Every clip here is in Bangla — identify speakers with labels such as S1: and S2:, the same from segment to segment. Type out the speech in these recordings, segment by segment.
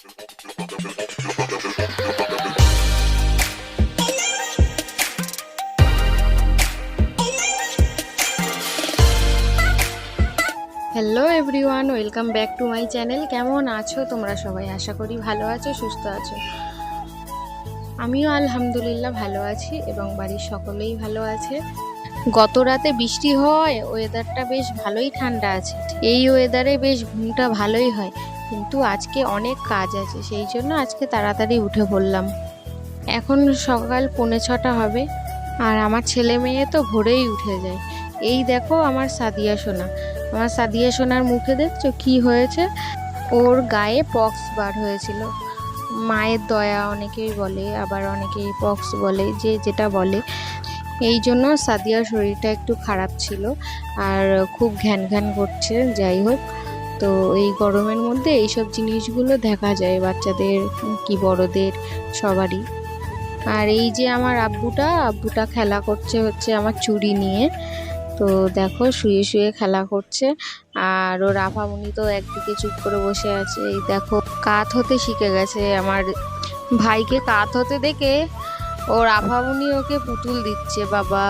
S1: Hello everyone welcome back to my channel কেমন আছো তোমরা সবাই? আশা করি ভালো আছো, সুস্থ আছো। আমিও আলহামদুলিল্লাহ ভালো আছি এবং বাড়ির সকলেই ভালো আছে। গত রাতে বৃষ্টি হয় ওয়েদারটা বেশ ভালোই ঠান্ডা আছে। এই ওয়েদারে বেশ ঘুমটা ভালোই হয়। কিন্তু আজকে অনেক কাজ আছে, সেই জন্য আজকে তাড়াতাড়ি উঠে পড়লাম। এখন সকাল পৌনে ছটা হবে, আর আমার ছেলে মেয়ে তো ভোরেই উঠে যায়। এই দেখো আমার সাদিয়া সোনা। আমার সাদিয়া সোনার মুখে দেখছ কি হয়েছে? ওর গায়ে পক্স বার হয়েছিল। মায়ের দয়া অনেকেই বলে, আবার অনেকেই পক্স বলে, যে যেটা বলে। এই জন্য সাদিয়ার শরীরটা একটু খারাপ ছিল, আর খুব ঘ্যান ঘ্যান করছে, যাই হোক। তো এই গরমের মধ্যে এইসব জিনিসগুলো দেখা যায়, বাচ্চাদের কি বড়দের সবারই। আর এই যে আমার আব্বুটা আব্বুটা খেলা করছে হচ্ছে আমার চুড়ি নিয়ে। তো দেখো শুয়ে শুয়ে খেলা করছে। আর ওর আফামুনি তো একদিকে চুপ করে বসে আছে। এই দেখো কাত হতে শিখে গেছে। আমার ভাইকে কাত হতে দেখে ওর আফামুনি ওকে পুতুল দিচ্ছে, বাবা।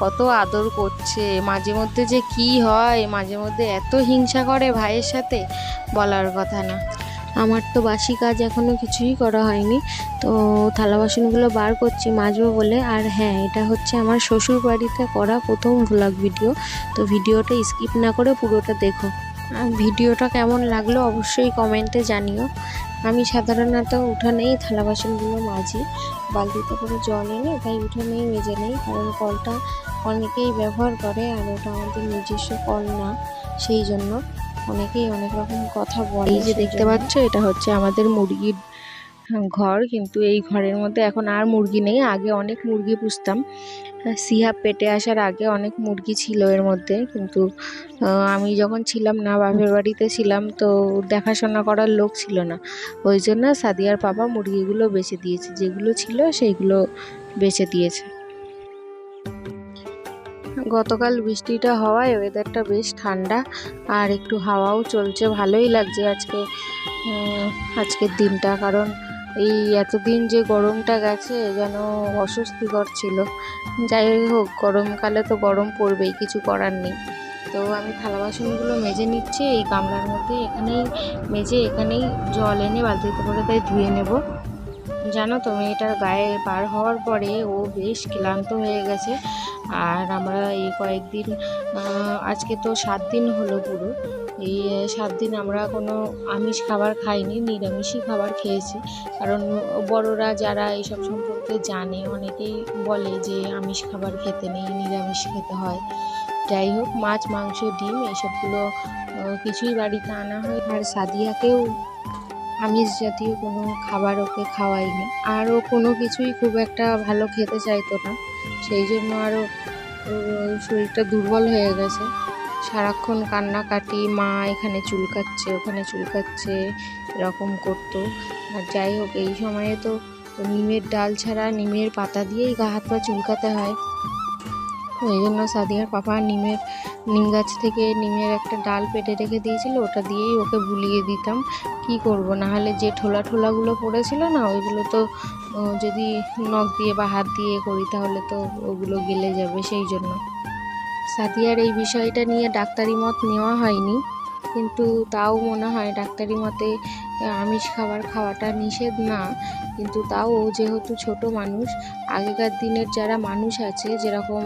S1: কত আদর করছে, মাঝে মধ্যে যে কি হয়, মাঝে মধ্যে এত হিংসা করে ভাইয়ের সাথে, বলার কথা না। আমার তো বাসি কাজ এখনও কিছুই করা হয়নি, তো থালা বাসনগুলো বার করছি মাজবো বলে। আর হ্যাঁ এটা হচ্ছে আমার শ্বশুর বাড়িতে করা প্রথম ভ্লগ ভিডিও তো ভিডিওটা স্কিপ না করে পুরোটা দেখো। ভিডিওটা কেমন লাগল অবশ্যই কমেন্টে জানিও। আমি সাধারণত উঠানেই থালা বাসনগুলো মাজি বালতিতে করে জল এনে তাই উঠানেই মেজে নেই কারণ কলটা অনেকেই ব্যবহার করে আর ওটা আমাদের নিজস্ব কল না সেই জন্য অনেকেই অনেক রকম কথা বলে যে দেখতে পাচ্ছ এটা হচ্ছে আমাদের মুরগির ঘর কিন্তু এই ঘরের মধ্যে এখন আর মুরগি নেই আগে অনেক মুরগি পুষতাম। সিহাব পেটে আসার আগে অনেক মুরগি ছিল এর মধ্যে, কিন্তু আমি যখন ছিলাম না, বাপের বাড়িতে ছিলাম, তো দেখাশোনা করার লোক ছিল না। ওই জন্য সাদিয়ার বাবা মুরগিগুলো বেচে দিয়েছে। যেগুলো ছিল সেইগুলো বেচে দিয়েছে। গতকাল বৃষ্টিটা হওয়ায় ওয়েদারটা বেশ ঠান্ডা, আর একটু হাওয়াও চলছে। ভালোই লাগছে আজকে আজকের দিনটা। কারণ এই এতদিন যে গরমটা গেছে, যেন অস্বস্তিকর ছিল। যাই হোক, গরমকালে তো গরম পড়বেই, কিছু করার নেই। তো আমি থালা বাসনগুলো মেজে নিচ্ছি, এই গামলার মধ্যে এখানেই মেজে এখানেই জল এনে বালতিতে করে তাই ধুয়ে নেব। জানো তো, মেয়েটার গায়ে বার হওয়ার পরে ও বেশ ক্লান্ত হয়ে গেছে। আর আমরা এই কয়েকদিন আজকে তো সাত দিন হলো পুরো। এই সাত দিন আমরা কোনো আমিষ খাবার খাইনি, নিরামিষই খাবার খেয়েছি। কারণ বড়রা যারা এইসব সম্পর্কে জানে, অনেকেই বলে যে আমিষ খাবার খেতে নেই, নিরামিষ খেতে হয়। যাই হোক, মাছ, মাংস, ডিম এইসবগুলো কিছুই বাড়িতে আনা হয়। আর সাদিয়াকেও আমিষ জাতীয় কোনো খাবার ওকে খাওয়াইনি। আর ও কোনো কিছুই খুব একটা ভালো খেতে চাইতো না। সেই জন্য আরও শরীরটা দুর্বল হয়ে গেছে। সারাক্ষণ কান্নাকাটি, মা এখানে চুলকাচ্ছে, ওখানে চুলকাচ্ছে, এরকম করতো। আর যাই হোক, এই সময়ে তো নিমের ডাল ছাড়া নিমের পাতা দিয়েই গা হাত পা চুলকাতে হয়। ওই জন্য সাদিয়ার পাপা নিমের, নিম গাছ থেকে নিমের একটা ডাল পেটে রেখে দিয়েছিল, ওটা দিয়েই ওকে বুলিয়ে দিতাম। কি করব? না হলে যে ঠোলা ঠোলাগুলো পড়েছিল না, ওইগুলো তো যদি নখ দিয়ে বা হাত দিয়ে করি, তাহলে তো ওগুলো গেলে যাবে সেই জন্য। সাদিয়ার এই বিষয়টা নিয়ে ডাক্তারি মত নেওয়া হয়নি। কিন্তু তাও মনে হয় ডাক্তারি মতে আমিষ খাবার খাওয়াটা নিষেধ না। কিন্তু তাও যেহেতু ছোট মানুষ, আগেকার দিনের যারা মানুষ আছে, যেরকম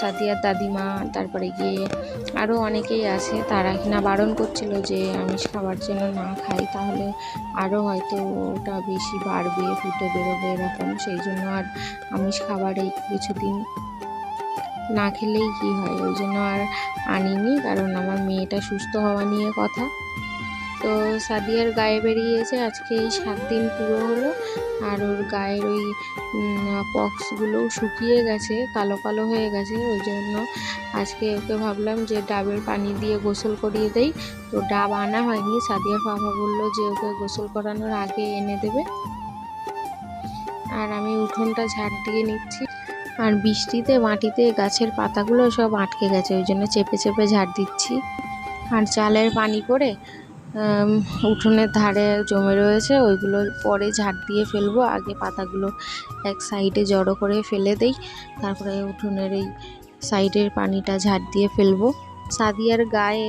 S1: সাদিয়ার দাদিমা, তারপরে গিয়ে আরও অনেকেই আছে, তারা কিনা বারণ করছিল যে আমিষ খাবার যেন না খাই, তাহলে আরও হয়তো ওটা বেশি বাড়বে, ফুটে বেরোবে, এরকম। সেই জন্য আর আমিষ খাবার এই কিছুদিন না খেলেই কি হয়? ওই জন্য আর আনিনি, কারণ আমার মেয়েটা সুস্থ হওয়া নিয়ে কথা। তো সাদিয়ার গায়ে বেরিয়েছে, আজকে এই সাত দিন পুরো হলো। আর ওর গায়ের ওই পক্সগুলোও শুকিয়ে গেছে, কালো কালো হয়ে গেছে। ওই জন্য আজকে ওকে ভাবলাম যে ডাবের পানি দিয়ে গোসল করিয়ে দেই। তো ডাব আনা হয়নি। সাদিয়ার বাবা বলল যে ওকে গোসল করানোর আগে এনে দেবে। আর আমি উঠোনটা ঝাড় দিয়ে নিচ্ছি। আর বৃষ্টিতে মাটিতে গাছের পাতাগুলো সব আটকে গেছে, ওই জন্য চেপে চেপে ঝাড় দিচ্ছি। আর চালের পানি করে উঠোনের ধারে জমে রয়েছে, ওইগুলো পরে ঝাড় দিয়ে ফেলব। আগে পাতাগুলো এক সাইডে জড়ো করে ফেলে দেই, তারপরে উঠোনের এই সাইডের পানিটা ঝাড় দিয়ে ফেলব। সাদিয়ার গায়ে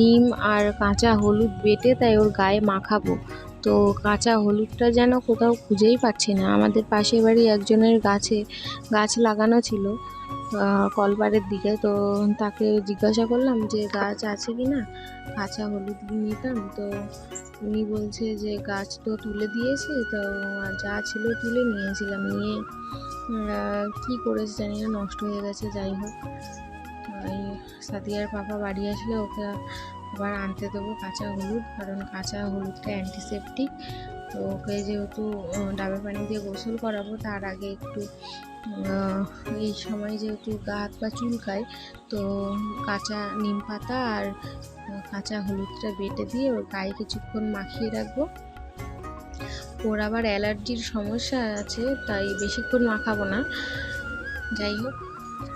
S1: নিম আর কাঁচা হলুদ বেটে, তাই ওর গায়ে মাখাবো। তো কাঁচা হলুদটা যেন কোথাও খুঁজেই পাচ্ছি না। আমাদের পাশের বাড়ি একজনের গাছে গাছ লাগানো ছিল কলপাড়ের দিকে। তো তাকে জিজ্ঞাসা করলাম যে, গাছ আছে কি না? কাঁচা হলুদ নিতাম। তো উনি বলছে যে, গাছ তো তুলে দিয়েছে, তো যা ছিল তুলে নিয়েছিলাম। নিয়ে কি করেছে জানি না, নষ্ট হয়ে গেছে, যাই হোক। এই সাদিয়ার পাপা বাড়ি আসলে ওকে আবার আনতে দেবো কাঁচা হলুদ, কারণ কাঁচা হলুদটা অ্যান্টিসেপটিক তো ওকে যেহেতু ডাবের পানি দিয়ে গোসল করাবো, তার আগে একটু এই সময় যেহেতু গা হাত পা চুলকায়, তো কাঁচা নিম পাতা আর কাঁচা হলুদটা বেটে দিয়ে ওর গায়ে কিছুক্ষণ মাখিয়ে রাখব। ওর আবার অ্যালার্জির সমস্যা আছে, তাই বেশিক্ষণ মাখাবো না। যাই হোক,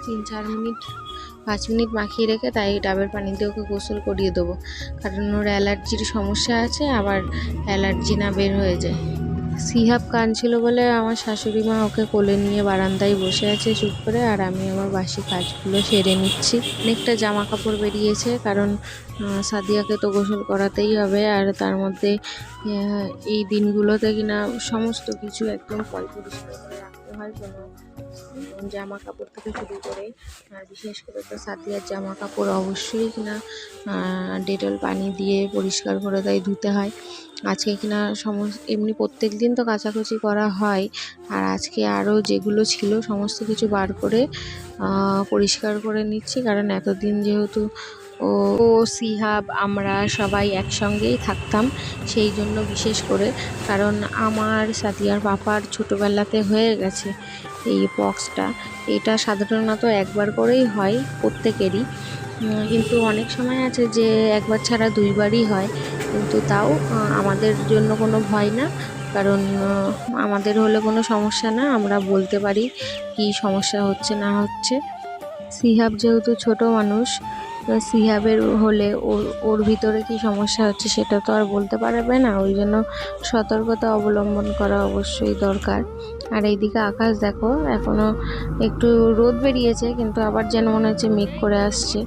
S1: তিন চার মিনিট পাঁচ মিনিট মাখিয়ে রেখে তাই ডাবের পানি দিয়ে ওকে গোসল করিয়ে দেবো। কারণ ওর অ্যালার্জির সমস্যা আছে, আবার অ্যালার্জি না বের হয়ে যায়। সিহাব কাঁদছিল বলে আমার শাশুড়ি মা ওকে কোলে নিয়ে বারান্দায় বসে আছে চুপ করে, আর আমি আমার বাসি কাজগুলো সেরে নিচ্ছি। অনেকটা জামা কাপড় বেরিয়েছে, কারণ সাদিয়াকে তো গোসল করাতেই হবে, আর তার মধ্যে এই দিনগুলোতে কিনা সমস্ত কিছু একদম পয় পরিষ্কার হয় কোনো জামা কাপড় থেকে শুরু করে, আর বিশেষ করে তো সাদিয়ার জামা কাপড় অবশ্যই কিনা ডেটল পানি দিয়ে পরিষ্কার করে তাই ধুতে হয়। আজকে কিনা সমস্ত এমনি প্রত্যেক দিন তো কাচাকুচি করা হয়, আর আজকে আরও যেগুলো ছিল সমস্ত কিছু বার করে পরিষ্কার করে নিচ্ছি, কারণ এতদিন যেহেতু ও ও, সিহাব, আমরা সবাই একসঙ্গেই থাকতাম, সেই জন্য বিশেষ করে, কারণ আমার সাদিয়ার পাপার ছোটোবেলাতে হয়ে গেছে এই পক্সটা এটা সাধারণত একবার করেই হয় প্রত্যেকেরই। কিন্তু অনেক সময় আছে যে, একবার ছাড়া দুইবারই হয়, কিন্তু তাও আমাদের জন্য কোনো ভয় না, কারণ আমাদের হলে কোনো সমস্যা না, আমরা বলতে পারি কি সমস্যা হচ্ছে না হচ্ছে। সিহাব যেহেতু ছোট মানুষ সিহাবের হলে ওর ওর ভিতরে কি সমস্যা হচ্ছে সেটা তো আর বলতে পারবে না। ওই জন্য সতর্কতা অবলম্বন করা অবশ্যই দরকার। আর এইদিকে আকাশ দেখো, এখনও একটু রোদ বেরিয়েছে, কিন্তু আবার যেন মনে হচ্ছে মেঘ করে আসছে।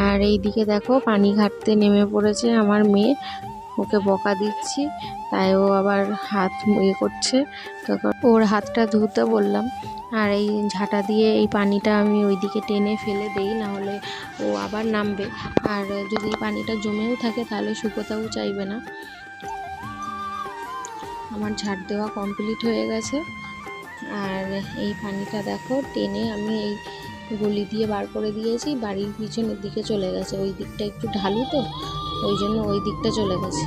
S1: আর এইদিকে দেখো, পানি ঘাটতে নেমে পড়েছে আমার মেয়ে। ওকে বকা দিচ্ছি, তাই ও আবার হাত ইয়ে করছে। তখন ওর হাতটা ধুতে বললাম। আর এই ঝাঁটা দিয়ে এই পানিটা আমি ওইদিকে টেনে ফেলে দেই না হলে ও আবার নামবে। আর যদি পানিটা জমেও থাকে, তাহলে শুকোতেও চাইবে না। আমার ঝাড় দেওয়া কমপ্লিট হয়ে গেছে। আর এই পানিটা দেখো, টেনে আমি এই গলি দিয়ে বার করে দিয়েছি, বাড়ির পিছনের দিকে চলে গেছে। ওই দিকটা একটু ঢালু তো, ওই জন্য ওই দিকটা চলে গেছে।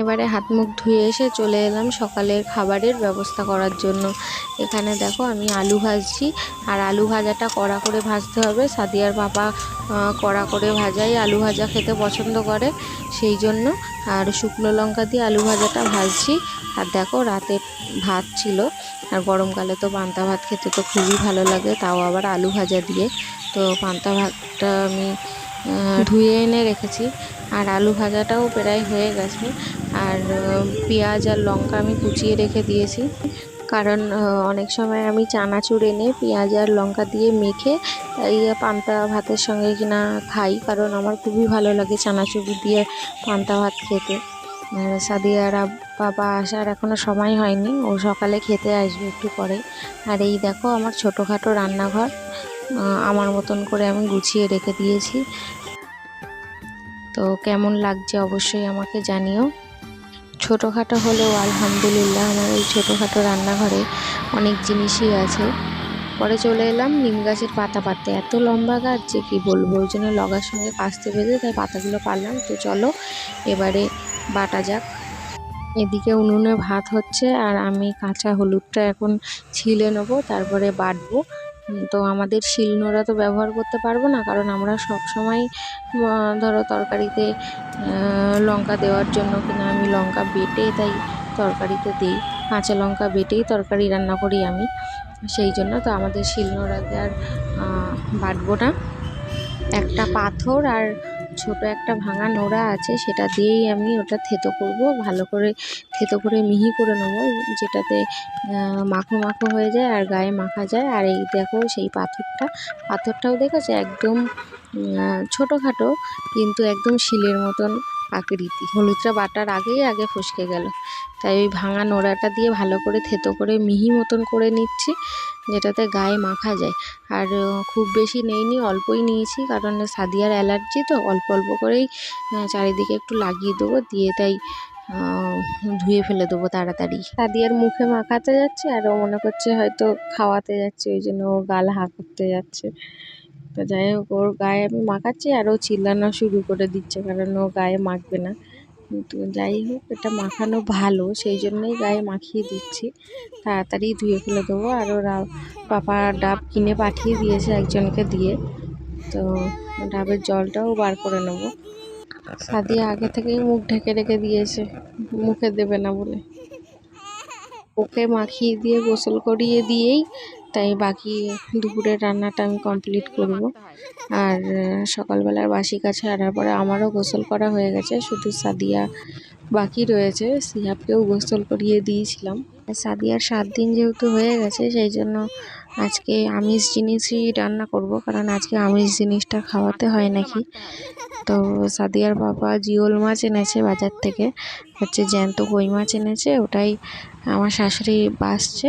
S1: এবারে হাত মুখ ধুয়ে এসে চলে এলাম সকালের খাবারের ব্যবস্থা করার জন্য। এখানে দেখো আমি আলু ভাজছি। আর আলু ভাজাটা কড়া করে ভাজতে হবে। সাদিয়ার পাপা কড়া করে ভাজাই আলু ভাজা খেতে পছন্দ করে। সেই জন্য আর শুকনো লঙ্কা দিয়ে আলু ভাজাটা ভাজছি। আর দেখো রাতে ভাত ছিল। আর গরমকালে তো পান্তা ভাত খেতে তো খুবই ভালো লাগে। তাও আবার আলু ভাজা দিয়ে। তো পান্তা ভাতটা আমি ধুয়ে এনে রেখেছি। আর আলু ভাজাটাও প্রায় হয়ে গেছে। আর পেঁয়াজ আর লঙ্কা আমি কুচিয়ে রেখে দিয়েছি। কারণ অনেক সময় আমি চানাচুর এনে পেঁয়াজ আর লঙ্কা দিয়ে মেখে, এই পান্তা ভাতের সঙ্গে কিনা খাই। কারণ আমার খুবই ভালো লাগে চানাচুর দিয়ে পান্তা ভাত খেতে। সাদিয়ার বাবা আসার এখনও সময় হয়নি। ও সকালে খেতে আসবে একটু পরে। আর এই দেখো আমার ছোটোখাটো রান্নাঘর। আমার মতন করে আমি গুছিয়ে রেখে দিয়েছি। তো কেমন লাগছে অবশ্যই আমাকে জানিও। ছোটোখাটো হলেও আলহামদুলিল্লাহ আমার এই ছোটোখাটো রান্নাঘরে অনেক জিনিসই আছে। পরে চলে এলাম নিম গাছের পাতা পাততে এত লম্বা গাছ যে কী বলব, ওই জন্য লগার সঙ্গে কাস্তে বেঁধে তাই পাতাগুলো পারলাম তো চলো, এবারে বাটা যাক। এদিকে উনুনে ভাত হচ্ছে আর আমি কাঁচা হলুদটা এখন ছিলে নেব, তারপরে বাটবো। তো আমাদের শিল নোড়া তো ব্যবহার করতে পারব না, কারণ আমরা সব সময় ধরো তরকারিতে লঙ্কা দেওয়ার জন্য কিনা আমি লঙ্কা বেটে তাই তরকারিতে দিই, কাঁচা লঙ্কা বেটেই তরকারি রান্না করি আমি, সেই জন্য তো আমাদের শিলনোড়াতে আর বাটবো না। একটা পাথর আর ছোট একটা ভাঙা নোড়া আছে, সেটা দিয়েই আমি ওটা থেতো করব। ভালো করে থেতো করে মিহি করে নেব, যেটাতে মাখো মাখো হয়ে যায় আর গায়ে মাখা যায়। আর এই দেখো সেই পাথরটা, পাথরটাও দেখেছে? একদম ছোটোখাটো, কিন্তু একদম শিলের মতন। আকৃতি। হলুদটা বাটার আগেই আগে ফসকে গেল। তাই ওই ভাঙা নোড়াটা দিয়ে ভালো করে থেতো করে মিহি মতন করে নিচ্ছি, যেটাতে গায়ে মাখা যায়। আর খুব বেশি নেইনি, অল্পই নিয়েছি, কারণ সাদিয়ার অ্যালার্জি তো, অল্প অল্প করেই চারিদিকে একটু লাগিয়ে দেবো, দিয়ে তাই ধুয়ে ফেলে দেবো তাড়াতাড়ি। সাদিয়ার মুখে মাখাতে যাচ্ছে, আর ও মনে করছে হয়তো খাওয়াতে যাচ্ছে, ওই জন্য ও গাল হা করতে যাচ্ছে। তো যাই হোক, ওর গায়ে আমি মাখাচ্ছি আর ও চিল্লানো শুরু করে দিচ্ছে কারণ ও গায়ে মাখবে না। কিন্তু যাই হোক, এটা মাখানো ভালো, সেই জন্যই গায়ে মাখিয়ে দিচ্ছি। তাড়াতাড়ি ধুয়ে ফেলে দেবো আর ওরা পাপা ডাব কিনে পাঠিয়ে দিয়েছে একজনকে দিয়ে। তো ডাবের জলটাও বার করে নেব। সাদিয়া আগে থেকেই মুখ ঢেকে রেখে দিয়েছে, মুখে দেবে না বলে। ওকে মাখিয়ে দিয়ে গোসল করিয়ে দিয়েই তাই বাকি দুপুরের রান্নাটা আমি কমপ্লিট করব। আর সকালবেলার বাসি কাজ ছাড়ার পরে আমারও গোসল করা হয়ে গেছে, শুধু সাদিয়া বাকি রয়েছে, সিহাবকেও গোসল করিয়ে দিয়েছিলাম। সাদিয়ার সাত দিন যেহেতু হয়ে গেছে, সেই জন্য আজকে আমিষ জিনিসই রান্না করব, কারণ আজকে আমিষ জিনিসটা খাওয়াতে হয় নাকি। তো সাদিয়ার বাবা জিওল মাছ এনেছে বাজার থেকে, হচ্ছে জ্যান্ত কই মাছ এনেছে, ওটাই আমার শাশুড়ি বাছছে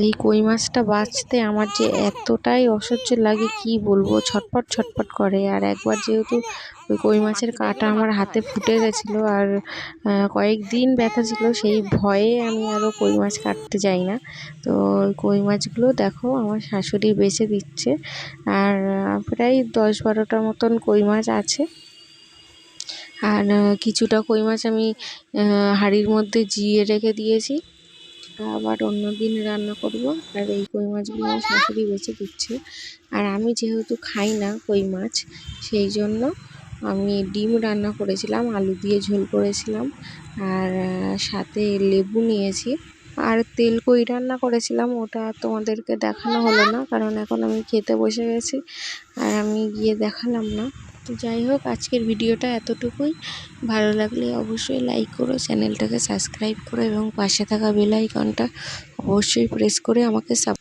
S1: এই কই মাছটা বাছতে আমার যে এতটাই অসহ্য লাগে, কি বলব? ছটপট ছটপট করে। আর একবার যেহেতু ওই কই মাছের কাঁটা আমার হাতে ফুটে গেছিল আর কয়েকদিন ব্যথা ছিল, সেই ভয়ে আমি আরও কই মাছ কাটতে যাই না। তো ওই কই মাছগুলো দেখো, আমার শাশুড়ি বেছে দিচ্ছে। আর প্রায় দশ বারোটা মতন কই মাছ আছে। আর কিছুটা কই মাছ আমি হাঁড়ির মধ্যে জিয়ে রেখে দিয়েছি। আবার অন্য দিন রান্না করব। আর এই কই মাছগুলো আমার শাশুড়ি বেছে দিচ্ছে। আর আমি যেহেতু খাই না কই মাছ, সেই জন্য আমি ডিম রান্না করেছিলাম, আলু দিয়ে ঝোল করেছিলাম। আর সাথে লেবু নিয়েছি। আর তেল কই রান্না করেছিলাম ওটা তোমাদেরকে দেখানো হলো না, কারণ এখন আমি খেতে বসে গেছি। আর আমি গিয়ে দেখালাম না। তো যাই হোক, আজকের ভিডিওটা এতটুকুই। ভালো লাগলে অবশ্যই লাইক করো, চ্যানেলটাকে সাবস্ক্রাইব করো এবং পাশে থাকা বেল আইকনটা অবশ্যই প্রেস করে আমাকে সাপ